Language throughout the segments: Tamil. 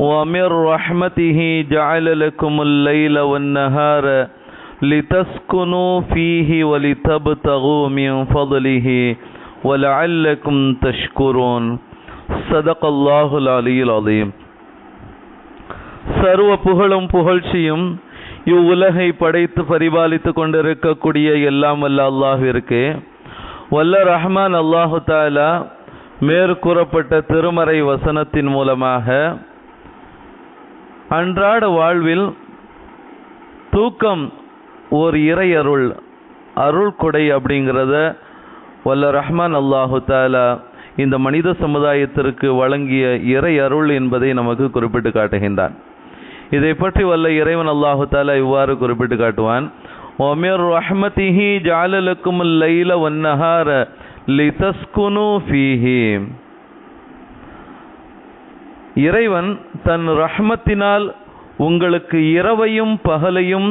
ومن رحمته جعل لكم الليل والنهار لتسكنوا فيه ولتبتغوا من فضله ولعلكم تشكرون صدق الله العلي العظيم சர்வ புகழும் புகழ்ச்சியும் இவ்வுலகை படைத்து பரிபாலித்து கொண்டிருக்கக்கூடிய எல்லாம் வல்ல அல்லாஹிற்கு வல்ல ரஹ்மான் அல்லாஹு தாலா மேற்கூறப்பட்ட திருமறை வசனத்தின் மூலமாக அன்றாட வாழ்வில் தூக்கம் ஓர் இறை அருள். அருள் கொடை அப்படிங்கிறத வல்ல ரஹ்மான் அல்லாஹு தாலா இந்த மனித சமுதாயத்திற்கு வழங்கிய இறை அருள் என்பதை நமக்கு குறிப்பிட்டு காட்டுகின்றான். இதை பற்றி வல்ல இறைவன் அல்லாஹு தாலா இவ்வாறு குறிப்பிட்டு காட்டுவான். ஒமேர் ரஹ்மதிஹி ஜாலலுக்கும் லைல வன்னஹார லிதஸ்குனு ஃபீஹி. இறைவன் தன் ரஹ்மத்தினால் உங்களுக்கு இரவையும் பகலையும்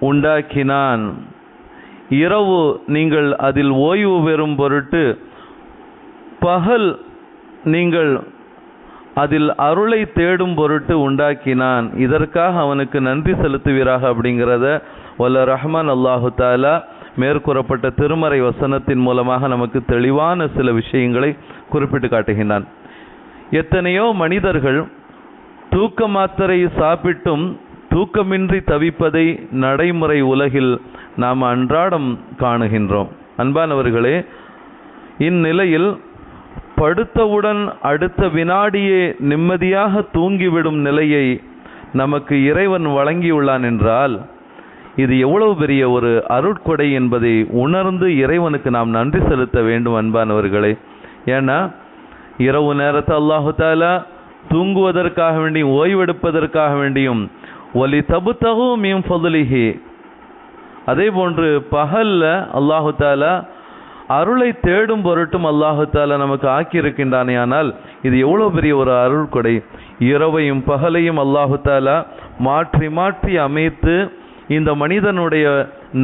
உண்டாக்கினான். இரவு நீங்கள் அதில் ஓய்வு பெறும் பொருட்டு பகல் நீங்கள் அதில் அருளை தேடும் பொருட்டு உண்டாக்கினான். இதற்காக அவனுக்கு நன்றி செலுத்துவீராக அப்படிங்கிறத வல்ல ரஹ்மான் அல்லாஹு தாலா மேற்கூறப்பட்ட திருமறை வசனத்தின் மூலமாக நமக்கு தெளிவான சில விஷயங்களை குறிப்பிட்டு காட்டுகின்றான். எத்தனையோ மனிதர்கள் தூக்க மாத்திரை சாப்பிட்டும் தூக்கமின்றி தவிப்பதை நடைமுறை உலகில் நாம் அன்றாடம் காணுகின்றோம். அன்பானவர்களே இந்நிலையில் படுத்தவுடன் அடுத்த வினாடியே நிம்மதியாக தூங்கிவிடும் நிலையை நமக்கு இறைவன் வழங்கியுள்ளான் என்றால் இது எவ்வளவு பெரிய ஒரு அருட்கொடை என்பதை உணர்ந்து இறைவனுக்கு நாம் நன்றி செலுத்த வேண்டும் அன்பானவர்களே. ஏன்னா இரவு நேரத்தை அல்லாஹு தாலா தூங்குவதற்காக வேண்டியும் ஓய்வெடுப்பதற்காக வேண்டியும் ஒலி தபு தகு மீம் ஃபதுலிஹி. அதே போன்று பகல்ல அல்லாஹு தாலா அருளை தேடும் பொருட்டும் அல்லாஹு தாலா நமக்கு ஆக்கியிருக்கின்றானே ஆனால் இது எவ்வளோ பெரிய ஒரு அருள் கொடை இரவையும் பகலையும் அல்லாஹு தாலா மாற்றி மாற்றி அமைத்து இந்த மனிதனுடைய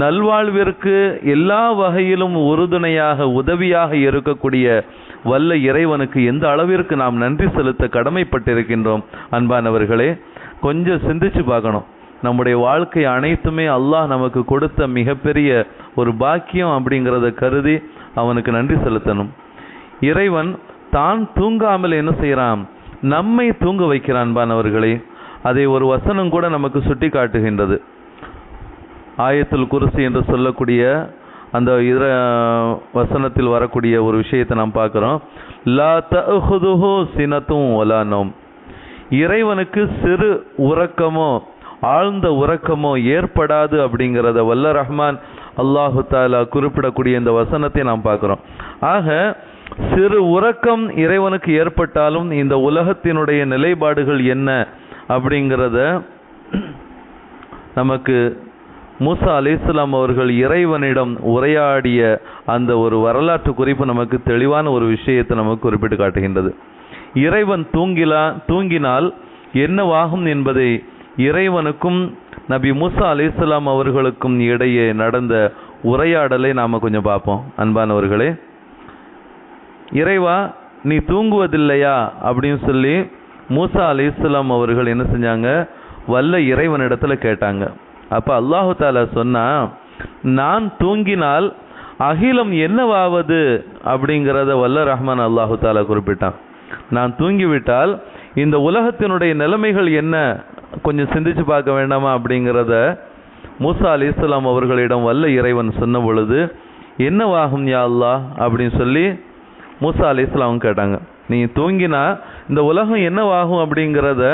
நல்வாழ்விற்கு எல்லா வகையிலும் உறுதுணையாக உதவியாக இருக்கக்கூடிய வல்ல இறைவனுக்கு எந்த அளவிற்கு நாம் நன்றி செலுத்த கடமைப்பட்டிருக்கின்றோம் அன்பானவர்களே கொஞ்சம் சிந்திச்சு பார்க்கணும். நம்முடைய வாழ்க்கை அனைத்துமே அல்லாஹ் நமக்கு கொடுத்த மிகப்பெரிய ஒரு பாக்கியம் அப்படிங்கிறத கருதி அவனுக்கு நன்றி செலுத்தணும். இறைவன் தான் தூங்காமல் என்ன செய்கிறான் நம்மை தூங்க வைக்கிறான் அன்பானவர்களே. அதை ஒரு வசனம் கூட நமக்கு சுட்டி காட்டுகின்றது ஆயத்துல் குருசி என்று சொல்லக்கூடிய அந்த இதர வசனத்தில் வரக்கூடிய ஒரு விஷயத்தை நாம் பார்க்குறோம். லா தஹுதுஹு சினத்தும் ஒலானோம் இறைவனுக்கு சிறு உறக்கமோ ஆழ்ந்த உறக்கமோ ஏற்படாது அப்படிங்கிறத வல்ல ரஹ்மான் அல்லாஹு தாலா குறிப்பிடக்கூடிய இந்த வசனத்தை நாம் பார்க்குறோம். ஆக சிறு உறக்கம் இறைவனுக்கு ஏற்பட்டாலும் இந்த உலகத்தினுடைய நிலைப்பாடுகள் என்ன அப்படிங்கிறத நமக்கு மூசா அலிஸ்லாம் அவர்கள் இறைவனிடம் உரையாடிய அந்த ஒரு வரலாற்று குறிப்பு நமக்கு தெளிவான ஒரு விஷயத்தை நமக்கு குறிப்பிட்டு காட்டுகின்றது. இறைவன் தூங்கிலா தூங்கினால் என்னவாகும் என்பதை இறைவனுக்கும் நபி மூசா அலிஸ்லாம் அவர்களுக்கும் இடையே நடந்த உரையாடலை நாம் கொஞ்சம் பார்ப்போம். அன்பானவர்களே இறைவா நீ தூங்குவதில்லையா? அப்படின்னு சொல்லி மூசா அலிஸ்லாம் அவர்கள் என்ன செஞ்சாங்க? வல்ல இறைவனிடத்தில் கேட்டாங்க. அப்போ அல்லாஹு தாலா சொன்னா நான் தூங்கினால் அகிலம் என்னவாவது? அப்படிங்கிறத வல்ல ரஹ்மான் அல்லாஹு தாலா குறிப்பிட்டான். நான் தூங்கிவிட்டால் இந்த உலகத்தினுடைய நிலைமைகள் என்ன? கொஞ்சம் சிந்திச்சு பார்க்க வேண்டாமா? அப்படிங்கிறத மூசா அலி இஸ்லாம் அவர்களிடம் வல்ல இறைவன் சொன்ன பொழுது என்னவாகும் யா அல்லா அப்படின்னு சொல்லி மூசா அலி இஸ்லாம் கேட்டாங்க. நீ தூங்கினா இந்த உலகம் என்னவாகும்? அப்படிங்கிறத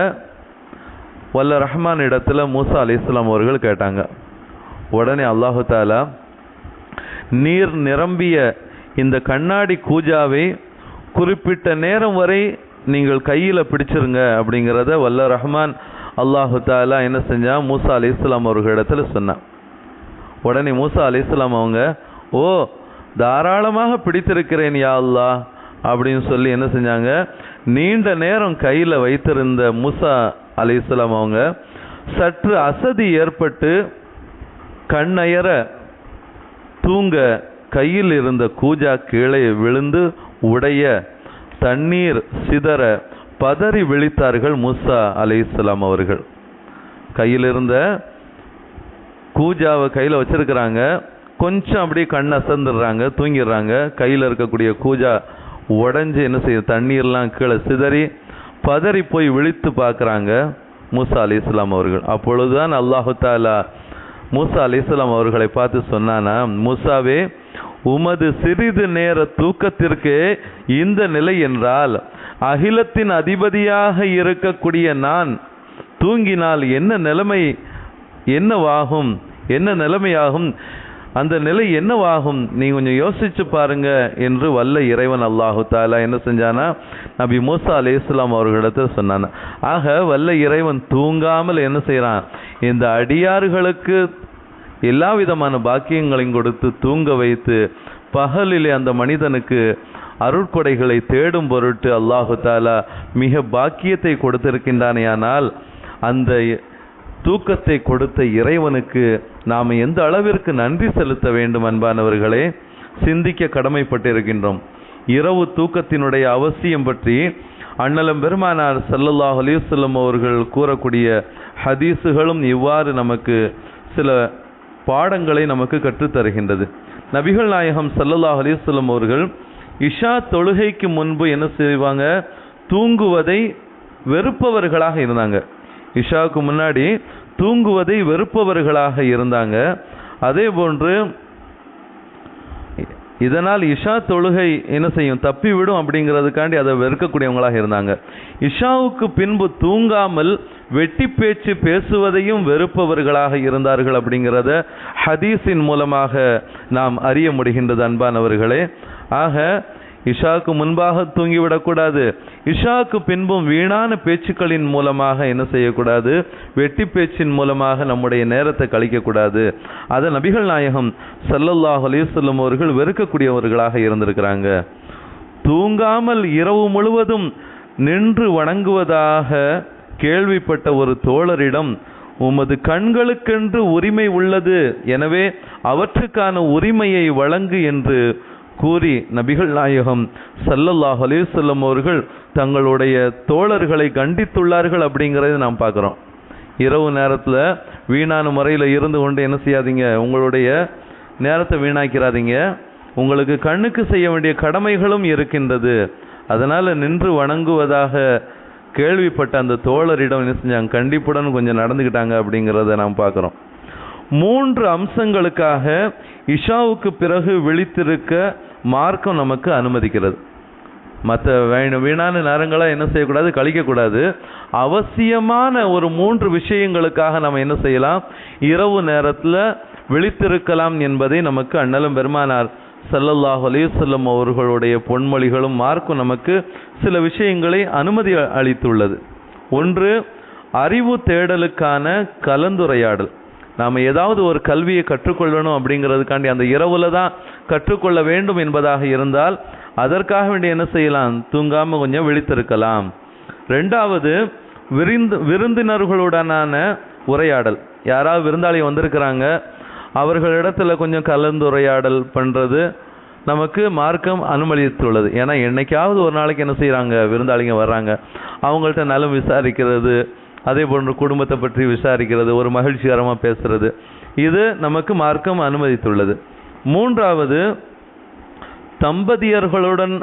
வல்ல ரஹ்மான் இடத்துல மூசா அலி இஸ்லாம் அவர்கள் கேட்டாங்க. உடனே அல்லாஹு தாலா நீர் நிரம்பிய இந்த கண்ணாடி கூஜாவை குறிப்பிட்ட நேரம் வரை நீங்கள் கையில் பிடிச்சிருங்க அப்படிங்கிறத வல்ல ரஹ்மான் அல்லாஹு தாலா என்ன செஞ்சால் மூசா அலி இஸ்லாம் அவர்களிடத்துல சொன்னான் உடனே மூசா அலி இஸ்லாம் அவங்க ஓ தாராளமாக பிடித்திருக்கிறேன் யா அல்லா அப்படின்னு சொல்லி என்ன செஞ்சாங்க? நீண்ட நேரம் கையில் வைத்திருந்த மூசா அலி இஸ்லாம் அவங்க சற்று அசதி ஏற்பட்டு கண்ணயர தூங்க கையில் இருந்த கூஜா கீழே விழுந்து உடைய தண்ணீர் சிதற பதறி விழித்தார்கள் மூசா இஸ்லாம் அவர்கள். கையில் இருந்த கூஜாவை கையில் வச்சிருக்கிறாங்க. கொஞ்சம் அப்படியே கண் அசந்துடுறாங்க தூங்கிடுறாங்க. கையில் இருக்கக்கூடிய கூஜா உடஞ்சி என்ன செய்யுது? தண்ணீர்லாம் கீழே சிதறி பதறி போய் விழித்து பார்க்குறாங்க மூசா அலி இஸ்லாம் அவர்கள். அப்பொழுதுதான் அல்லாஹு தாலா மூசா அலி இஸ்லாம் அவர்களை பார்த்து சொன்னானா மூசாவே உமது சிறிது நேர தூக்கத்திற்கு இந்த நிலை என்றால் அகிலத்தின் அதிபதியாக இருக்கக்கூடிய நான் தூங்கினால் என்ன நிலைமை என்னவாகும் என்ன நிலைமையாகும் அந்த நிலை என்னவாகும்? நீ கொஞ்சம் யோசிச்சு பாருங்க என்று வல்ல இறைவன் அல்லாஹு தாலா என்ன செஞ்சானா? நபி மூசா அலி இஸ்லாம் அவர்களிடத்தில் சொன்னான். ஆக வல்ல இறைவன் தூங்காமல் என்ன செய்கிறான் இந்த அடியார்களுக்கு எல்லா விதமான பாக்கியங்களையும் கொடுத்து தூங்க வைத்து பகலிலே அந்த மனிதனுக்கு அருட்கொடைகளை தேடும் பொருட்டு அல்லாஹு தாலா மிக பாக்கியத்தை கொடுத்திருக்கின்றானேயானால் அந்த தூக்கத்தை கொடுத்த இறைவனுக்கு நாம் எந்த அளவிற்கு நன்றி செலுத்த வேண்டும் அன்பானவர்களே சிந்திக்க கடமைப்பட்டிருக்கின்றோம். இரவு தூக்கத்தினுடைய அவசியம் பற்றி அண்ணலம் பெருமானார் சல்லல்லாஹ் அலைஹி அவர்கள் கூறக்கூடிய ஹதீஸுகளும் இவ்வாறு நமக்கு சில பாடங்களை நமக்கு கற்றுத் தருகின்றது நபிகள் நாயகம் சல்லல்லாஹ் அலைஹி அவர்கள் இஷா தொழுகைக்கு முன்பு என்ன செய்வாங்க? தூங்குவதை வெறுப்பவர்களாக இருந்தாங்க. இஷாவுக்கு முன்னாடி தூங்குவதை வெறுப்பவர்களாக இருந்தாங்க. அதே போன்று இதனால் இஷா தொழுகை என்ன செய்யும்? தப்பி விடும் அப்படிங்கிறதுக்காண்டி அதை வெறுக்கக்கூடியவங்களாக இருந்தாங்க. இஷாவுக்கு பின்பு தூங்காமல் வெட்டி பேச்சு பேசுவதையும் வெறுப்பவர்களாக இருந்தார்கள் அப்படிங்கிறத ஹதீஸின் மூலமாக நாம் அறிய முடிகின்றது அன்பானவர்களே. ஆக இஷாவுக்கு முன்பாக தூங்கிவிடக்கூடாது. இஷாவுக்கு பின்பும் வீணான பேச்சுக்களின் மூலமாக என்ன செய்யக்கூடாது? வெட்டி பேச்சின் மூலமாக நம்முடைய நேரத்தை கழிக்கக்கூடாது. அதை நபிகள் நாயகம் சல்லல்லாஹ் அலிசல்லம் அவர்கள் வெறுக்கக்கூடியவர்களாக இருந்திருக்கிறாங்க. தூங்காமல் இரவு முழுவதும் நின்று வணங்குவதாக கேள்விப்பட்ட ஒரு தோழரிடம் உமது கண்களுக்கென்று உரிமை உள்ளது. எனவே அவற்றுக்கான உரிமையை வழங்கு என்று கூறி நபிகள் நாயகம் சல்லல்லாஹ் அலிசல்லம் அவர்கள் தங்களுடைய தோழர்களை கண்டித்துள்ளார்கள் அப்படிங்கிறத நாம் பார்க்குறோம். இரவு நேரத்தில் வீணான முறையில் இருந்து கொண்டு என்ன செய்யாதீங்க? உங்களுடைய நேரத்தை வீணாக்கிறாதீங்க. உங்களுக்கு கண்ணுக்கு செய்ய வேண்டிய கடமைகளும் இருக்கின்றது. அதனால் நின்று வணங்குவதாக கேள்விப்பட்ட அந்த தோழரிடம் என்ன செஞ்சாங்க? கண்டிப்புடன் கொஞ்சம் நடந்துக்கிட்டாங்க அப்படிங்கிறத நாம் பார்க்குறோம். மூன்று அம்சங்களுக்காக இஷாவுக்கு பிறகு விழித்திருக்க மார்க்கம் நமக்கு அனுமதிக்கிறது. மற்ற வீணான நேரங்களை என்ன செய்யக்கூடாது? கழிக்கக்கூடாது. அவசியமான ஒரு மூன்று விஷயங்களுக்காக நம்ம என்ன செய்யலாம்? இரவு நேரத்தில் விழித்திருக்கலாம் என்பதை நமக்கு அண்ணலும் பெருமானார் சல்லல்லாஹ் அலையுசல்லம் அவர்களுடைய பொன்மொழிகளும் மார்க்கும் நமக்கு சில விஷயங்களை அனுமதி அளித்துள்ளது. ஒன்று அறிவு தேடலுக்கான கலந்துரையாடல். நாம் ஏதாவது ஒரு கல்வியை கற்றுக்கொள்ளணும் அப்படிங்கிறதுக்காண்டி அந்த இரவில் தான் கற்றுக்கொள்ள வேண்டும் என்பதாக இருந்தால் அதற்காக வேண்டி என்ன செய்யலாம்? தூங்காமல் கொஞ்சம் விழித்திருக்கலாம். ரெண்டாவது விருந்து விருந்தினர்களுடனான உரையாடல். யாராவது விருந்தாளி வந்திருக்கிறாங்க அவர்களிடத்துல கொஞ்சம் கலந்துரையாடல் பண்ணுறது நமக்கு மார்க்கம் அனுமதித்துள்ளது. ஏன்னா என்னைக்காவது ஒரு நாளைக்கு என்ன செய்கிறாங்க விருந்தாளிங்க வர்றாங்க. அவங்கள்ட்ட நலம் விசாரிக்கிறது அதே போன்று குடும்பத்தை பற்றி விசாரிக்கிறது ஒரு மகிழ்ச்சிகரமாக பேசுறது. இது நமக்கு மார்க்கம் அனுமதித்துள்ளது. மூன்றாவது தம்பதியர்களுடன்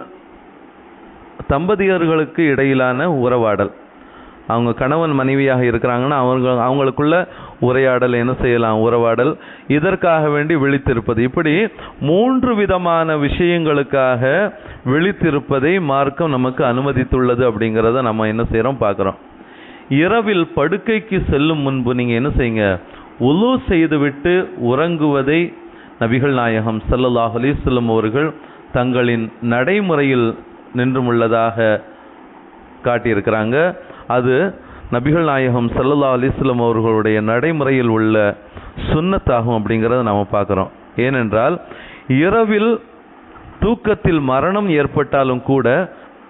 தம்பதியர்களுக்கு இடையிலான உறவாடல். அவங்க கணவன் மனைவியாக இருக்கிறாங்கன்னா அவங்க அவங்களுக்குள்ள உரையாடல் என்ன செய்யலாம் உறவாடல். இதற்காக வேண்டி விழித்திருப்பது. இப்படி மூன்று விதமான விஷயங்களுக்காக விழித்திருப்பதை மார்க்கம் நமக்கு அனுமதித்துள்ளது அப்படிங்கிறத நம்ம என்ன செய்கிறோம் பார்க்குறோம். இரவில் படுக்கைக்கு செல்லும் முன்பு நீங்கள் என்ன செய்யுங்க? உலு செய்துவிட்டு உறங்குவதை நபிகள் நாயகம் ஸல்லல்லாஹு அலைஹி அவர்கள் தங்களின் நடைமுறையில் நின்றுமுள்ளதாக காட்டியிருக்கிறாங்க. அது நபிகள் நாயகம் சல்லல்லா அலிஸ்லம் அவர்களுடைய நடைமுறையில் உள்ள சுன்னத்தாகும் அப்படிங்கிறத நாம் பார்க்குறோம். ஏனென்றால் இரவில் தூக்கத்தில் மரணம் ஏற்பட்டாலும் கூட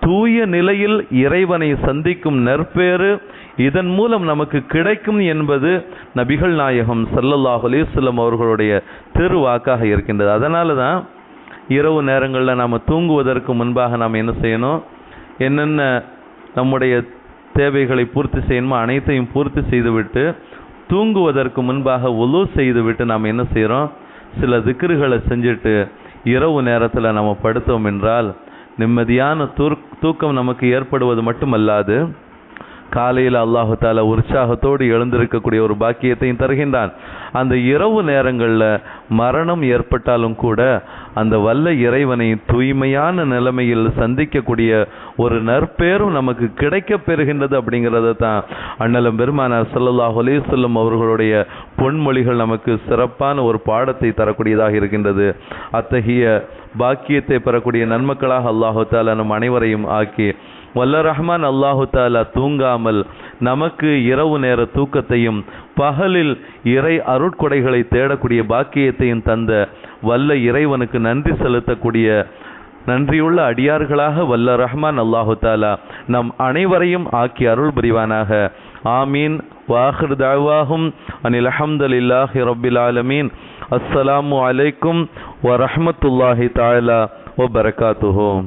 தூய நிலையில் இறைவனை சந்திக்கும் நற்பேறு இதன் மூலம் நமக்கு கிடைக்கும் என்பது நபிகள் நாயகம் சல்லல்லாஹ் அலிஸ்லம் அவர்களுடைய திருவாக்காக இருக்கின்றது. அதனால தான் இரவு நேரங்களில் நாம் தூங்குவதற்கு முன்பாக நாம் என்ன செய்யணும்? என்னென்ன நம்முடைய தேவைகளை பூர்த்தி செய்யணுமோ அனைத்தையும் பூர்த்தி செய்துவிட்டு தூங்குவதற்கு முன்பாக உலு செய்துவிட்டு நாம் என்ன செய்கிறோம் சில திக்ருகளை செஞ்சுட்டு இரவு நேரத்தில் நம்ம படுத்தோம் என்றால் நிம்மதியான தூர் தூக்கம் நமக்கு ஏற்படுவது மட்டுமல்லாது காலையில் அல்லாஹு தால உற்சாகத்தோடு எழுந்திருக்கக்கூடிய ஒரு பாக்கியத்தையும் தருகின்றான். அந்த இரவு நேரங்களில் மரணம் ஏற்பட்டாலும் கூட அந்த வல்ல இறைவனை தூய்மையான நிலைமையில் சந்திக்கக்கூடிய ஒரு நற்பேரும் நமக்கு கிடைக்க பெறுகின்றது அப்படிங்கிறத தான் அண்ணலம் பெருமானார் சல்லாஹ் அலைஹி அவர்களுடைய பொன்மொழிகள் நமக்கு சிறப்பான ஒரு பாடத்தை தரக்கூடியதாக இருக்கின்றது. அத்தகைய பாக்கியத்தை பெறக்கூடிய நன்மக்களாக அல்லாஹு தாலா நம் அனைவரையும் ஆக்கி வல்ல ரஹ்மான் அல்லாஹு தாலா தூங்காமல் நமக்கு இரவு நேர தூக்கத்தையும் பகலில் இறை அருட்கொடைகளை தேடக்கூடிய பாக்கியத்தையும் தந்த வல்ல இறைவனுக்கு நன்றி செலுத்தக்கூடிய நன்றியுள்ள அடியார்களாக வல்ல ரஹ்மான் அல்லாஹு தாலா நம் அனைவரையும் ஆக்கி அருள் புரிவானாக. ஆமீன். வாஹிர் தாவாகும் அனில் அஹமதுல்லாஹி ரபில் ஆலமீன். அஸ்ஸலாமு அலைக்கும் வரஹ்மத்துல்லாஹி தாலா பரகாத்துஹோம்